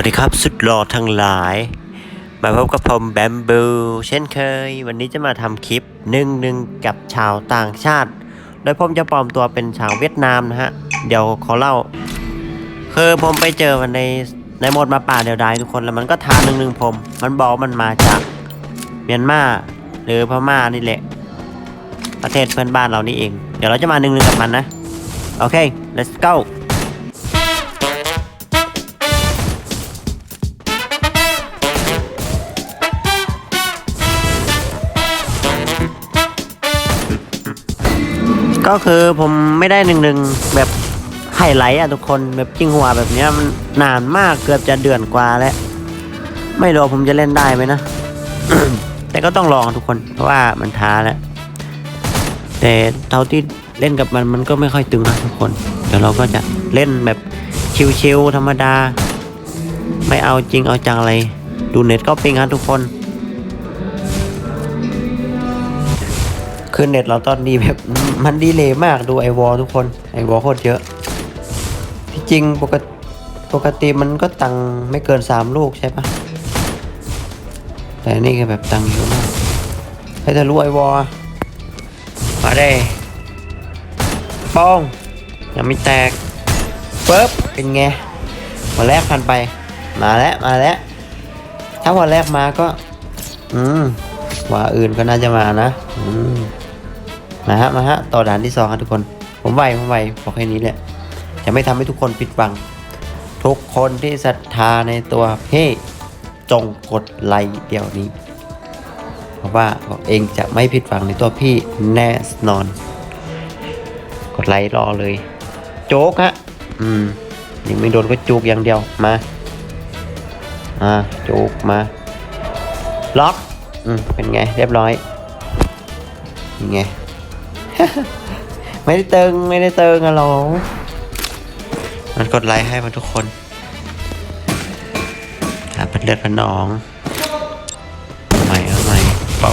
สวัสดีครับสุดหล่อทั้งหลาย มาพบกับผมแบมบูเช่นเคย วันนี้จะมาทำคลิปหนึ่งหนึ่งกับชาวต่างชาติ โดยผมจะปลอมตัวเป็นชาวเวียดนามนะฮะ เดี๋ยวขอเล่า คือผมไปเจอมันในในหมดมาป่าเดียวดายทุกคนแล้วมันก็ท้าหนึ่งหนึ่งผม มันบอกมันมาจากเมียนมาหรือพม่านี่แหละ ประเทศเพื่อนบ้านเรานี่เอง เดี๋ยวเราจะมาหนึ่งหนึ่งกับมันนะ โอเค let's go ก็คือผมไม่ได้หนึ่งหนึ่งแบบไฮไลท์อะทุกคนแบบจริงหัวแบบเนี้ยมันนานมากเกือบจะเดือนกว่าแล้ว ไม่รู้ผมจะเล่นได้ไหมนะ แต่ก็ต้องลองทุกคนเพราะว่ามันท้าแล้วแต่เท่าที่เล่นกับมันมันก็ไม่ค่อยตึงนะทุกคน เดี๋ยวเราก็จะเล่นแบบชิวๆธรรมดา ไม่เอาจริงเอาจังอะไร ดูเน็ตก็ปิงครับทุกคน คือเน็ตเราตอนนี้แบบมันดีเลยมากดูไอวอลทุกคนไอวอลโคตรเยอะ ที่จริงปกติปกติมันก็ตังไม่เกินสามลูกใช่ปะแต่นี่ก็แบบตังเยอะมากให้จะรู้ไอวอลมาได้ป้องยังไม่แตกปึ๊บเป็นไงวันแรกผ่านไป มาแล้วมาแล้ว ถ้าวันแรกมาก็ อืมว่าอื่นก็น่าจะมานะ อืม มาฮะมาฮะต่อด่านที่สองครับทุกคน ผมไวผมไวบอกแค่นี้แหละจะไม่ทำให้ทุกคนผิดหวัง ทุกคนที่ศรัทธาในตัวเพ่จงกดไลค์เดี๋ยวนี้ เพราะว่าบอกเองจะไม่ผิดหวังในตัวพี่แน่นอน กดไลค์รอเลย โจ๊กฮะอืมยังไม่โดนก็จูกอย่างเดียวมาอ่าจูกมา ล็อก อืมเป็นไง เรียบร้อยยังไง ไม่ได้เติงไม่ได้เติงอะหรอมันกดไลค์ให้มันทุกคนหาเป็นเลือดเป็นหนองเอาใหม่เอาใหม่เป้า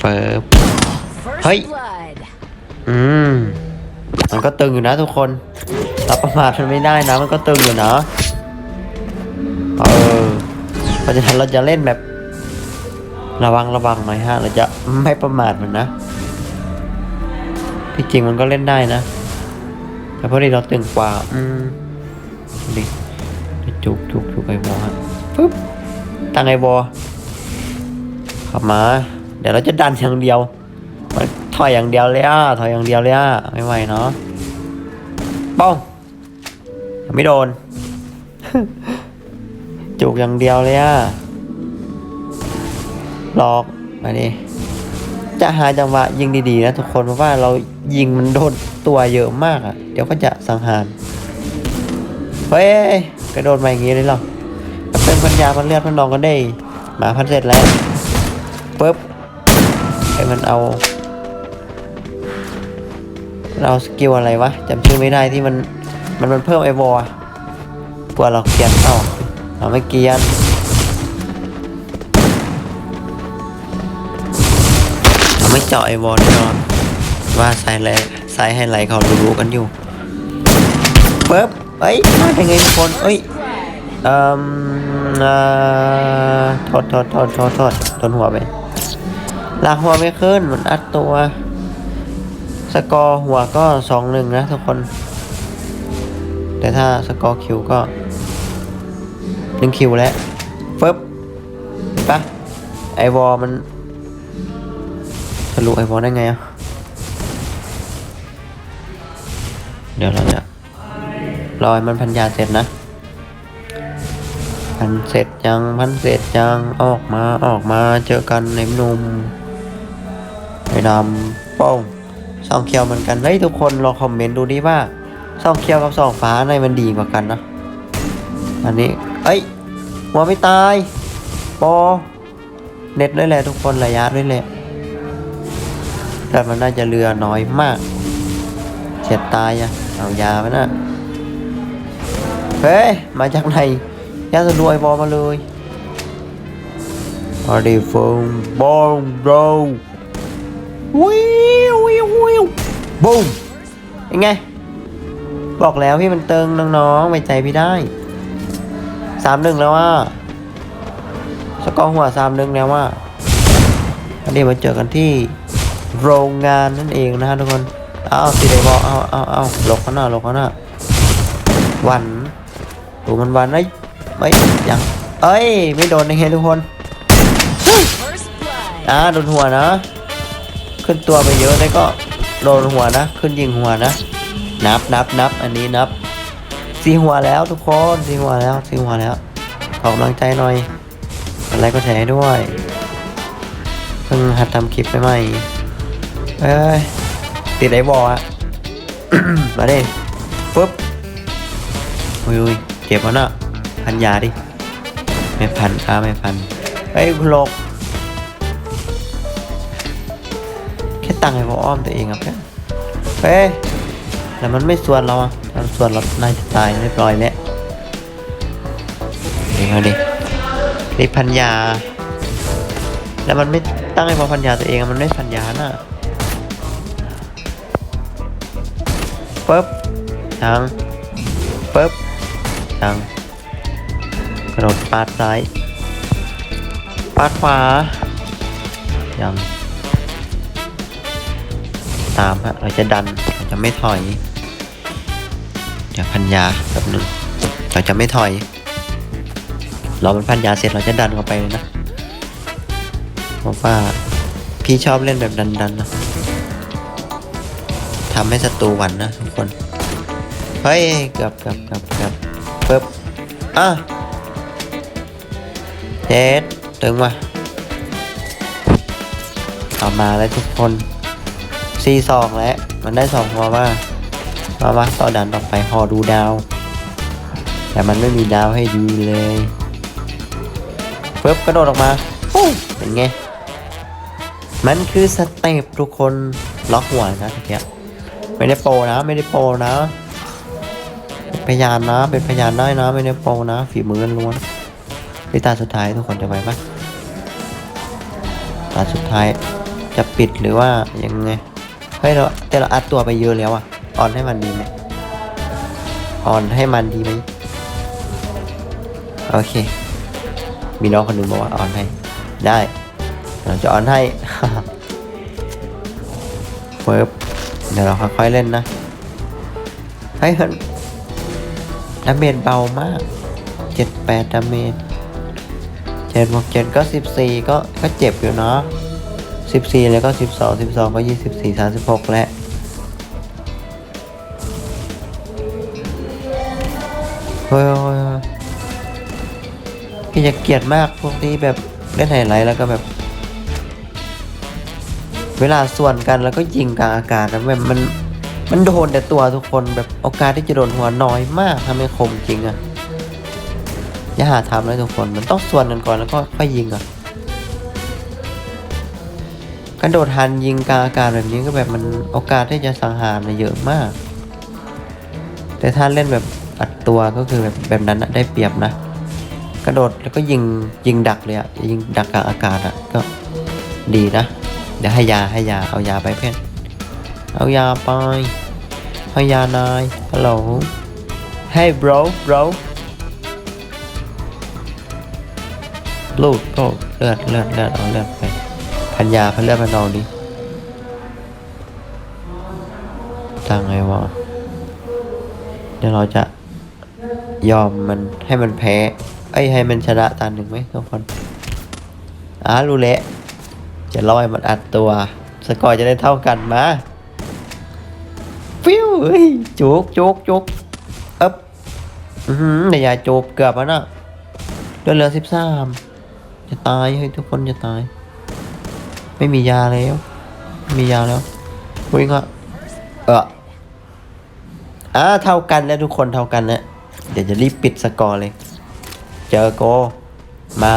เปิบ Hey. First blood. อืม มันก็ตึงอยู่นะทุกคนเราประมาทมันไม่ได้นะ มันก็ตึงอยู่นะ เออเพราะฉะนั้นเราจะเล่นแบบ ระวังระวังหน่อยฮะเราจะไม่ประมาทมันนะที่จริงมันก็เล่นได้นะ แต่เพราะนี่เราตึงกว่า อืมดิจุกจุกจุกไอบอฮะปึ๊บตั้งไอบอขับมา เดี๋ยวเราจะดันอย่างเดียวมันถอยอย่างเดียวเลยอะถอยอย่างเดียวเลยอะไม่ไหวเนาะป้องไม่โดน จุกอย่างเดียวเลยอะ หลอกมาดิจะหาจังหวะยิงดีๆนะทุกคนเพราะว่าเรายิงมันโดนตัวเยอะมากอะ เดี๋ยวก็จะสังหารเฮ้ยกระโดดมาอย่างงี้เลยหรอเป็นปัญญาพันเลือดพันนองกันได้หมาพันเสร็จแล้วปุ๊บไอ้มันเอาเอาสกิลอะไรวะจำชื่อไม่ได้ที่มันมันมันเพิ่มไอวอลกลัวเราเกียนเอ้าเราไม่เกียน เราไม่เจาะไอวอลแน่นอนว่าสายแลสายไฮไลท์เขารู้กันอยู่ปึ๊บเอ้ยมาเป็นไงทุกคนเอ้ยเอ่มอ่าโทษโทษโทษโทษโทษโดนหัวไปลากหัวไม่ขึ้นมันอัดตัว สกอร์หัวก็สองหนึ่งนะทุกคน แต่ถ้าสกอร์คิวก็หนึ่งคิวแล้วปึ๊บเห็นปะไอวอลมัน ทะลุไอวอลได้ไงอะ เดี๋ยวเราจะรอให้มันพันยาเสร็จนะ พันเสร็จยังพันเสร็จยังออกมาออกมาเจอกันในหนุ่มไอ้ดำโป้งซองเขียวเหมือนกันเฮ้ยทุกคนลองคอมเมนต์ดูดิว่าซองเขียวกับซองฟ้าในมันดีกว่ากันนะอันนี้เอ้ยหัวไม่ตายปอเน็ตด้วยแหละทุกคนระยะด้วยแหละ แต่มันน่าจะเรือน้อยมากเฉียดตายอะเอายาไปนะเฮ้ย มาจากไหนยาสรวยบอมาเลยพอดีฟงบอมโรวิววิววิวบูมยังไง บอกแล้วพี่มันเติงน้องๆไว้ใจพี่ได้สามหนึ่งแล้วว่าสกอร์หัวสามหนึ่งแล้วว่าอันนี้มาเจอกันที่ โรงงานนั่นเองนะฮะทุกคนเอาสีไดบอกเอาเอาเอาหลบเขาหน้าหลบเขาหน้าวันดูมันวันไอ้ไม่ยังเอ้ยไม่โดนนะเฮ้ทุกคนอ่าโดนหัวนะ ขึ้นตัวไปเยอะได้ก็โดนหัวนะ ขึ้นยิงหัวนะ นับนับนับอันนี้นับสีหัวแล้วทุกคนสีหัวแล้วสีหัวแล้วขอกำลังใจหน่อยอะไรก็แชร์ด้วยเพิ่งหัดทำคลิปไปใหม่ เอ้ยติดไอ้บอลอะมาดิปุ๊บอุ้ยอุ้ยเจ็บแล้วนะพันยาดิไม่พันอ่าไม่พันเฮ้ยคุณโลกแค่ตังค์ให้พออ้อมตัวเองครับเพื่อนเฮ้ยแต่มันไม่ส่วนเราอะมันส่วนเรานายจะตายเรียบร้อยแล้วนี่เขาดินี่พันยา แล้วมันไม่ตั้งให้พอพันยาตัวเองอะมันไม่พันยาน่ะ ปึ๊บยังปึ๊บยังกระโดดปาดซ้ายปาดขวายังตามฮะเราจะดันเราจะไม่ถอยเดี๋ยวพันยาแบบหนึ่งเราจะไม่ถอย เรามันพันยาเสร็จเราจะดันเข้าไปเลยนะเพราะว่าพี่ชอบเล่นแบบดันๆนะ ทำให้ศัตรูหวันนะทุกคน เฮ้ยเกือบเกือบเกือบเกือบปึ๊บอะเจ็ดถึงว่ะเอามาแล้วทุกคนซีสองแล้ว มันได้สองหัวว่ามามาต่อดันต่อไปหอดูดาว แต่มันไม่มีดาวให้ดูเลยปึ๊บกระโดดออกมาปู้เป็นไง มันคือสเต็ปทุกคนล็อกหัวนะทีเนี้ย ไม่ได้โปรนะไม่ได้โปรนะ พยานนะ เป็นพยานได้นะ ไม่ได้โปรนะฝีมือล้วนๆนี่ตาสุดท้ายทุกคนจะไปปะตาสุดท้ายจะปิดหรือว่ายังไงเฮ้ยเราแต่เราอัดตัวไปเยอะแล้วอะออนให้มันดีไหมออนให้มันดีไหมโอเค มีน้องคนหนึ่งบอกว่าออนให้ ได้เราจะออนให้เฟิบ เดี๋ยวเราค่อยๆเล่นนะเฮ้ยเฮ้ยดาเมจเบามากเจ็ดแปดดาเมจเจ็ดบวกเจ็ดก็สิบสี่ก็ก็เจ็บอยู่เนาะสิบสี่แล้วก็สิบสองสิบสองก็ยี่สิบสี่สามสิบหกแหล้วเฮ้ยเฮ้ยเฮ้ยพี่จะเกลียดมากพวกที่แบบเล่นไฮไลท์แล้วก็แบบ เวลาส่วนกันแล้วก็ยิงกลางอากาศแล้วแบบมันมันโดนแต่ตัวทุกคนแบบโอกาสที่จะโดนหัวน้อยมากถ้าไม่คมจริงอะอย่าหาทำเลยทุกคนมันต้องส่วนกันก่อนแล้วก็ค่อยยิงอะการโดดหันยิงกลางอากาศแบบนี้ก็แบบมันโอกาสที่จะสังหารน่ะเยอะมาก แต่ถ้าเล่นแบบอัดตัวก็คือแบบแบบนั้นะได้เปรียบนะ กระโดดแล้วก็ยิงยิงดักเลยอะยิงดักกลางอากาศอะก็ดีนะ เดี๋ยวให้ยาให้ยาเอายาไปเพื่อน เอายาไปให้ยานายฮัลโหล Hey bro bro ลูดก็เลือดเลือดเลือดเอาเลือดไปพันยาพันเลือดพันนองดิตั้งไงวะเดี๋ยวเราจะยอมมันให้มันแพ้ เอ้ยให้มันชนะตาหนึ่งไหมทุกคนอ่ารู้แล้ว จะรอให้มันอัดตัว สกอร์จะได้เท่ากันมาฟิวเฮ้ยจุกจุกจุกอ๊บอือหือแต่ยาจูบเกือบแล้วนะเดือนเหลือสิบสามจะตายให้ยทุกคนจะตาย ไม่มียาแล้วม,มียาแล้ววิ่งอะเอออ่าเท่ากันแล้วทุกคนเท่ากันแล้วเดี๋ยวจะรีบปิดสกอร์เลย เจอโกมา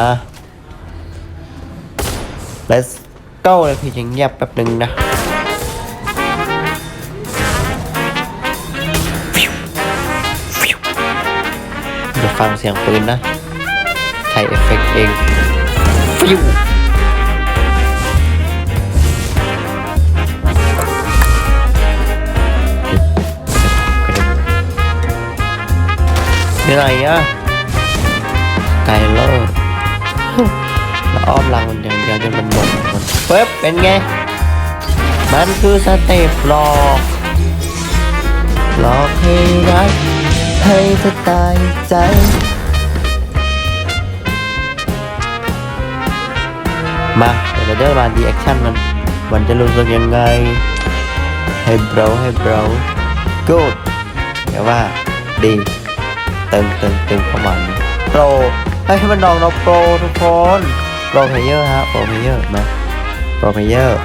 let's go เลยพี่จะเงียบแป๊บหนึ่งนะอย่าฟังเสียงปืนนะ ใช้เอฟเฟกต์เองฟิวกระเด็นอยู่ะไกลแล้ว อ้อมหลังมันอย่างเดียวจนมันหมดมันปึ๊บเป็นไง มันคือสเต็ปหลอกหลอกให้รักให้เธอตายใจมาเดี๋ยวเดินมาดีแอคชั่นมันมันจะรู้สึกยังไง ให้เบราให้เบรา good แต่ว่า ดีเติมเติมเติมประมาณนี้โปรให้มันลองเราโปรทุกคน โปรเพเยอร์ฮะโปรเพเยอร์มาโปรเพเยอร์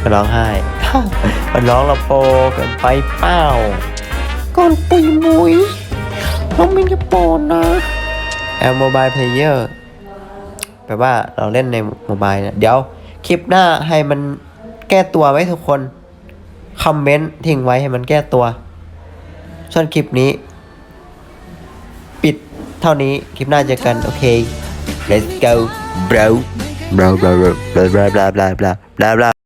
ก็ร้องไห้มันร้องเราโปรเกินไปเป้าก่อนปุยมุยน้องมินจะโปรนะแอลโมบายเพเยอร์แปลว่าเราเล่นในโมบายนะเดี๋ยวคลิปหน้าให้มันแก้ตัวไว้ทุกคน คอมเมนต์ทิ้งไว้ให้มันแก้ตัว ส่วนคลิปนี้ ปิดเท่านี้คลิปหน้าเจอกัน โอเค Let's go, bro. Bro, bro, bro, bro, bro, blah, blah, blah, blah, blah, blah.